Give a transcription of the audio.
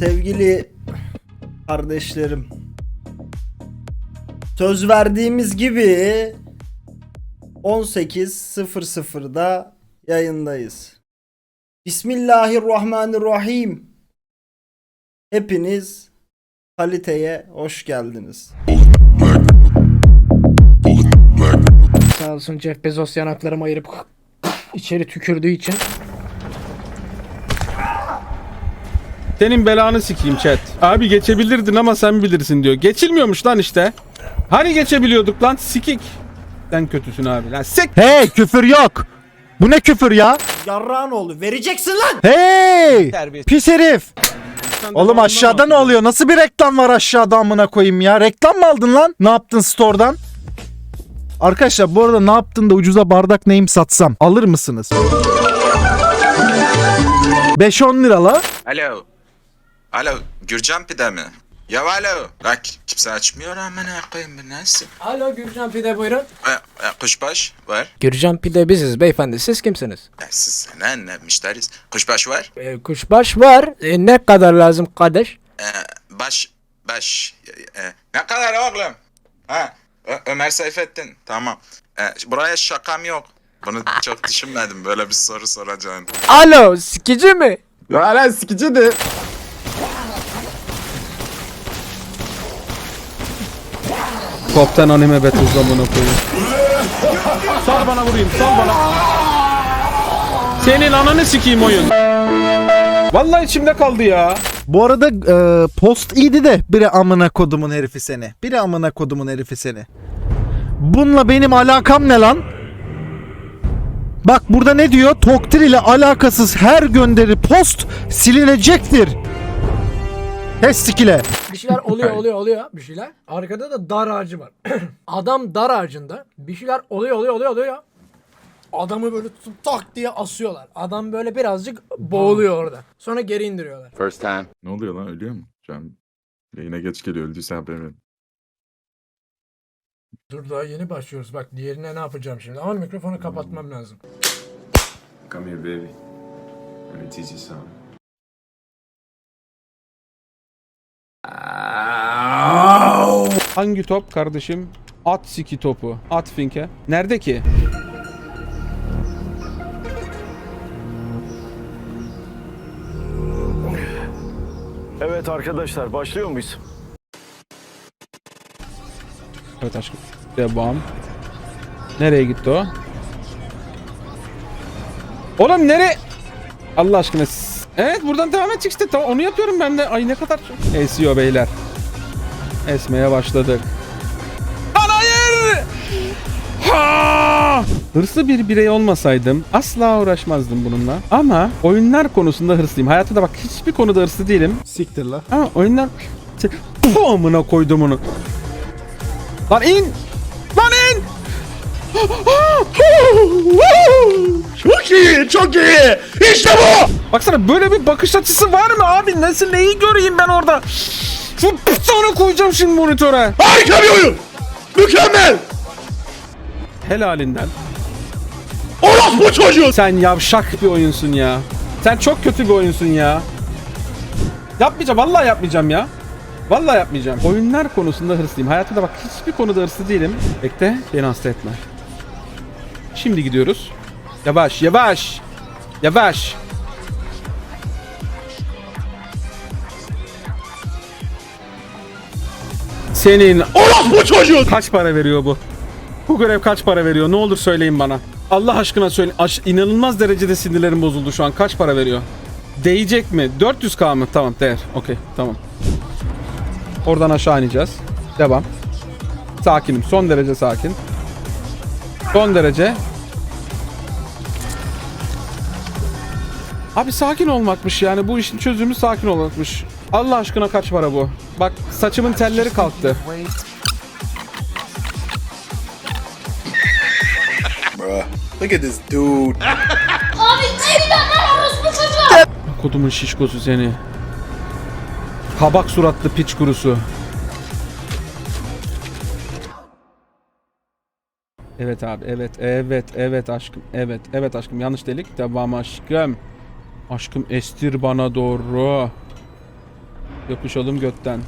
Sevgili kardeşlerim. Söz verdiğimiz gibi 18.00'da yayındayız. Bismillahirrahmanirrahim. Hepiniz kaliteye hoş geldiniz. Sağ olsun Jeff Bezos yanaklarımı ayırıp içeri tükürdüğü için. Senin belanı sikeyim chat. Abi geçebilirdin ama sen bilirsin diyor. Geçilmiyormuş lan işte. Hani geçebiliyorduk lan sikik. Sen kötüsün abi. Lan sik. Hey küfür yok. Bu ne küfür ya? Yarrağın oğlu vereceksin lan. Hey! Pis herif. Oğlum aşağıda ne oluyor? Nasıl bir reklam var aşağıda amına koyayım ya? Reklam mı aldın lan? Ne yaptın store'dan? Arkadaşlar bu arada ne yaptın da ucuza bardak neyim satsam alır mısınız? 5-10 lira la. Alo. Alo, Gürcan pide mi? Ya alo. Bak kimse açmıyor ama ne koyayım bu nasıl? Alo Gürcan Pide buyurun. E, e, kuşbaş var. Gürcan Pide biziz beyefendi siz kimsiniz? E, siz ne ne müşteriyiz. Kuşbaş var. Ee, kuşbaş var. Ee, ne kadar lazım kardeş? E, baş baş. E, e, ne kadar oğlum? Ha, Ö- Ömer Seyfettin. Tamam. E, buraya şakam yok. Bunu çok düşünmedim böyle bir soru soracağını. Alo sikici mi? Ya lan sikiciydi. Koptan anime bet uzamına koyayım. Sal bana vurayım. Sal bana. Senin ananı sikeyim oyun. Vallahi içimde kaldı ya. Bu arada e, post iyiydi de biri amına kodumun herifi seni. Biri amına kodumun herifi seni. Bununla benim alakam ne lan? Bak burada ne diyor? Toktir ile alakasız her gönderi post silinecektir. Testik ile. Bir şeyler oluyor oluyor oluyor bir şeyler. Arkada da dar ağacı var. Adam dar ağacında bir şeyler oluyor oluyor oluyor oluyor. Adamı böyle tutup tak diye asıyorlar. Adam böyle birazcık boğuluyor orada. Sonra geri indiriyorlar. First time. Ne oluyor lan ölüyor mu? Şu an yayına geç geliyor öldüyse haber verin. Dur daha yeni başlıyoruz. Bak diğerine ne yapacağım şimdi. Ama mikrofonu kapatmam lazım. Come here baby. Let me teach you something. Hangi top kardeşim? At siki topu. At finke. Nerede ki? Evet arkadaşlar başlıyor muyuz? Evet aşkım. Devam. Nereye gitti o? Oğlum nere? Allah aşkına. Evet buradan devam edecek işte. Tamam onu yapıyorum ben de. Ay ne kadar çok. Esiyor beyler. Esmeye başladık. Lan hayır! Ha! Hırslı bir birey olmasaydım asla uğraşmazdım bununla. Ama oyunlar konusunda hırslıyım. Hayatımda bak hiçbir konuda hırslı değilim. Siktir la. Ama oyunlar... Puh, amına koydum onu. Lan in! Çok iyi, çok iyi. İşte bu. Baksana böyle bir bakış açısı var mı abi? Nasıl neyi göreyim ben orada? Şu pizzanı koyacağım şimdi monitöre. Harika bir oyun. Mükemmel. Helalinden. Orospu çocuğu. Sen yavşak bir oyunsun ya. Sen çok kötü bir oyunsun ya. Yapmayacağım, vallahi yapmayacağım ya. Vallahi yapmayacağım. Oyunlar konusunda hırslıyım. Hayatımda bak hiçbir konuda hırslı değilim. Bekle, beni hasta etme. Şimdi gidiyoruz. Yavaş, yavaş. Yavaş. Senin bu çocuğun kaç para veriyor bu? Bu görev kaç para veriyor? Ne olur söyleyin bana. Allah aşkına söyle. Aş- inanılmaz derecede sinirlerim bozuldu şu an. Kaç para veriyor? Değecek mi? 400k mı? Tamam değer. Okey tamam. Oradan aşağı ineceğiz. Devam. Sakinim. Son derece sakin. Son derece. Abi sakin olmakmış yani. Bu işin çözümü sakin olmakmış. Allah aşkına kaç para bu? Bak saçımın telleri kalktı. Look at this dude. Kodumun şişkosu seni. Kabak suratlı piç kurusu. Evet abi evet evet evet aşkım evet evet aşkım yanlış delik devam aşkım. Aşkım estir bana doğru. Yapışalım götten.